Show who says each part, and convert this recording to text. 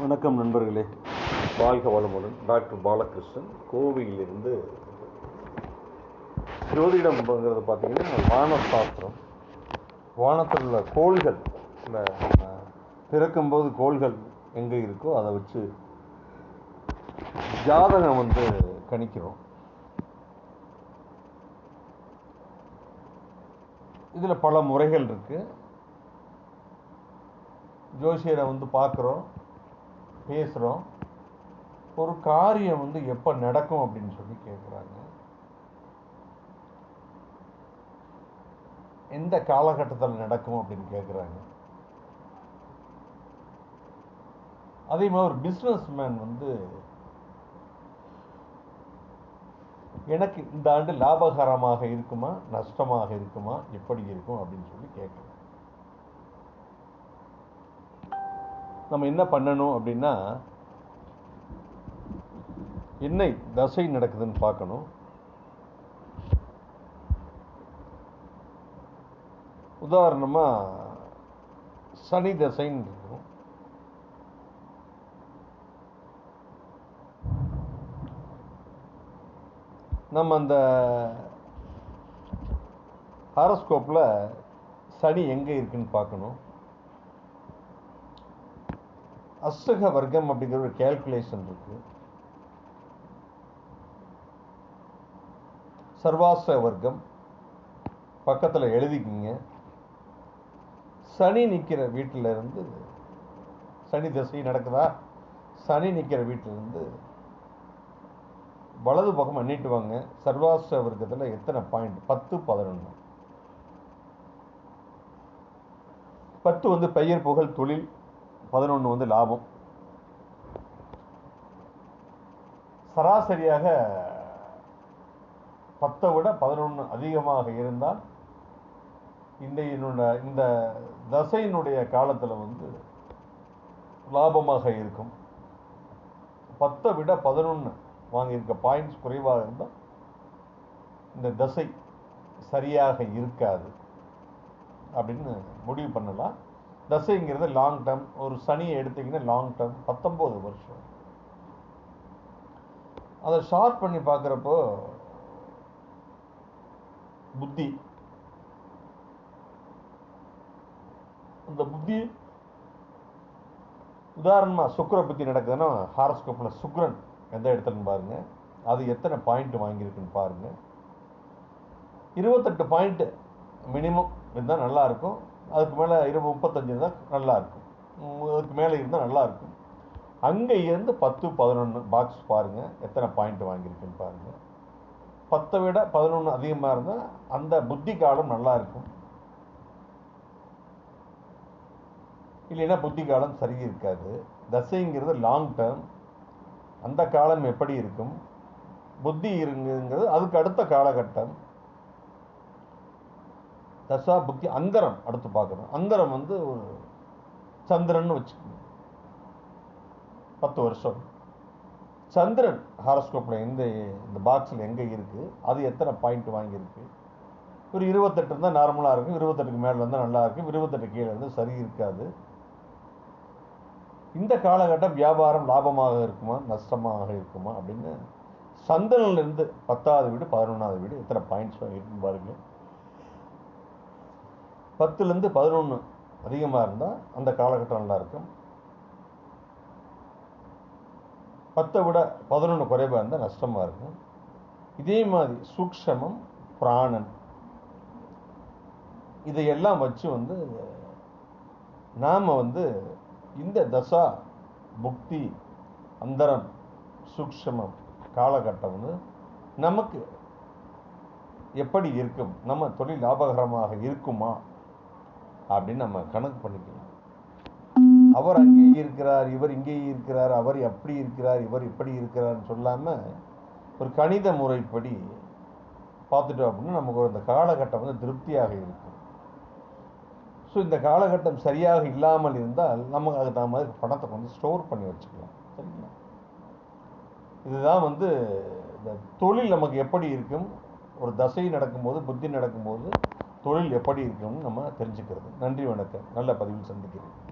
Speaker 1: வணக்கம் நண்பர்களே. வாழ்க வளமுடன் டாக்டர் பாலகிருஷ்ணன். கோவையிலிருந்து ஜோதிடம்ங்கிறது பார்த்தீங்கன்னா வானசாஸ்திரம். வானத்தில் உள்ள கோள்கள் இல்லை பிறக்கும்போது கோள்கள் எங்கே இருக்கோ அதை வச்சு ஜாதகம் வந்து கணிக்கிறோம். இதில் பல முறைகள் இருக்குது ஜோசியரை வந்து பார்க்குறோம். பேசுகிறோம் ஒரு காரியம் வந்து எப்போ நடக்கும் அப்படின்னு சொல்லி கேட்குறாங்க எந்த காலகட்டத்தில் நடக்கும் அப்படின்னு கேட்குறாங்க அதே மாதிரி ஒரு பிஸ்னஸ் மேன் வந்து எனக்கு இந்த ஆண்டு லாபகரமாக இருக்குமா நஷ்டமாக இருக்குமா எப்படி இருக்கும் அப்படின்னு சொல்லி கேட்குறேன் நம்ம என்ன பண்ணணும் அப்படின்னா என்ன தசை நடக்குதுன்னு பார்க்கணும். உதாரணமாக சனி தசைன்னு இருக்கும் நம்ம அந்த ஹாரஸ்கோப்பில் சனி எங்கே இருக்குன்னு பார்க்கணும். அஸ்ஸக வர்க்கம் அப்படிங்கிற ஒரு கேல்குலேஷன் இருக்கு. சர்வாச வர்க்கம் பக்கத்தில் எழுதிக்கிங்க. சனி நிற்கிற வீட்டில் இருந்து சனி திசை நடக்குதா? சனி நிற்கிற வீட்டில் இருந்து வலது பக்கம் எண்ணிட்டு வாங்க சர்வாச வர்க்கத்தில் எத்தனை பாயிண்ட் பத்து பதினொன்று பத்து வந்து பெயர் புகழ் தொழில் பதினொன்று வந்து லாபம். சராசரியாக பத்தை விட பதினொன்று அதிகமாக இருந்தால் இந்த என்னோட இந்த தசையினுடைய காலத்தில் வந்து லாபமாக இருக்கும். பத்தை விட பதினொன்று வாங்கியிருக்க பாயிண்ட்ஸ் குறைவாக இருந்தால் இந்த தசை சரியாக இருக்காது அப்படின்னு முடிவு பண்ணலாம். தசைங்கிறது லாங் டேர்ம் ஒரு சனியை எடுத்தீங்கன்னா லாங் டேர்ம் பத்தொம்போது வருஷம். அதை ஷார்ப் பண்ணி பார்க்குறப்போ புத்தி. அந்த புத்தி உதாரணமாக சுக்கர புத்தி நடக்குதுன்னா ஹாரஸ்கோப்பில் சுக்ரன் எந்த இடத்துலன்னு பாருங்க. அது எத்தனை பாயிண்ட் வாங்கியிருக்குன்னு பாருங்க. இருபத்தெட்டு பாயிண்ட்டு மினிமம் இருந்தால் நல்லாயிருக்கும் அதுக்கு மேலே இருபது முப்பத்தஞ்சு இருந்தால் நல்லா இருக்கும். அதுக்கு மேலே இருந்தால் நல்லா இருக்கும். அங்கே இருந்து பத்து பதினொன்று பாக்ஸ் பாருங்கள் எத்தனை பாயிண்ட் வாங்கியிருக்குன்னு பாருங்கள் பத்தை விட பதினொன்று அதிகமாக இருந்தால் அந்த புத்தி காலம் நல்லா இருக்கும். இல்லைன்னா புத்தி காலம் சரி இருக்காது. தசைங்கிறது லாங் டேர்ம் அந்த காலம் எப்படி இருக்கும்? புத்தி இருங்கிறது அதுக்கு அடுத்த காலகட்டம். தசா புக்தி அந்தரம் அடுத்து பார்க்குறோம் அந்தரம் வந்து ஒரு சந்திரன் வச்சுக்கணும் பத்து வருஷம். சந்திரன் ஹாரஸ்கோப்பில் எந்த இந்த பாக்ஸில் எங்கே இருக்குது அது எத்தனை பாயிண்ட் வாங்கியிருக்கு? ஒரு இருபத்தெட்டு இருந்தால் நார்மலாக இருக்கும். இருபத்தெட்டுக்கு மேலே இருந்தால் நல்லா இருக்கும். இருபத்தெட்டு கீழே இருந்தால் சரி இருக்காது. இந்த காலகட்டம் வியாபாரம் லாபமாக இருக்குமா? நஷ்டமாக இருக்குமா? அப்படின்னு சந்திரன்லேருந்து பத்தாவது வீடு பதினொன்றாவது வீடு எத்தனை பாயிண்ட்ஸ் இருக்குன்னு பாருங்கள் பத்துலேருந்து பதினொன்று அதிகமாக இருந்தால் அந்த காலகட்டம் நல்லா இருக்கும் பத்தை விட பதினொன்று குறைவாக இருந்தால் நஷ்டமாக இருக்கும். இதே மாதிரி சூக்ஷமம் பிராணன் இதையெல்லாம் வச்சு வந்து நாம் வந்து இந்த தசா புக்தி அந்தரம் சூக்ஷமம் காலகட்டம் வந்து நமக்கு எப்படி இருக்கும்? நம்ம தொழில் லாபகரமாக இருக்குமா? அப்படின்னு நம்ம கணக்கு பண்ணிக்கலாம் அவர் அங்கே இருக்கிறார் இவர் இங்கே இருக்கிறார் அவர் அப்படி இருக்கிறார் இவர் இப்படி இருக்கிறார்னு சொல்லாமல் ஒரு கணித முறைப்படி பார்த்துட்டோம் அப்படின்னா நமக்கு ஒரு இந்த காலகட்டம் வந்து திருப்தியாக இருக்கும். ஸோ இந்த காலகட்டம் சரியாக இல்லாமல் இருந்தால் நமக்கு அதுக்கு தகுந்த மாதிரி பணத்தை கொஞ்சம் ஸ்டோர் பண்ணி வச்சுக்கலாம். சரிங்களா? இதுதான் வந்து இந்த தொழில் நமக்கு எப்படி இருக்கும்? ஒரு தசை நடக்கும்போது புத்தி நடக்கும்போது தொழில் எப்படி இருக்கும்னு நம்ம தெரிஞ்சுக்கிறது. நன்றி வணக்கம். நல்ல பதிவில் சந்திக்கிறேன்.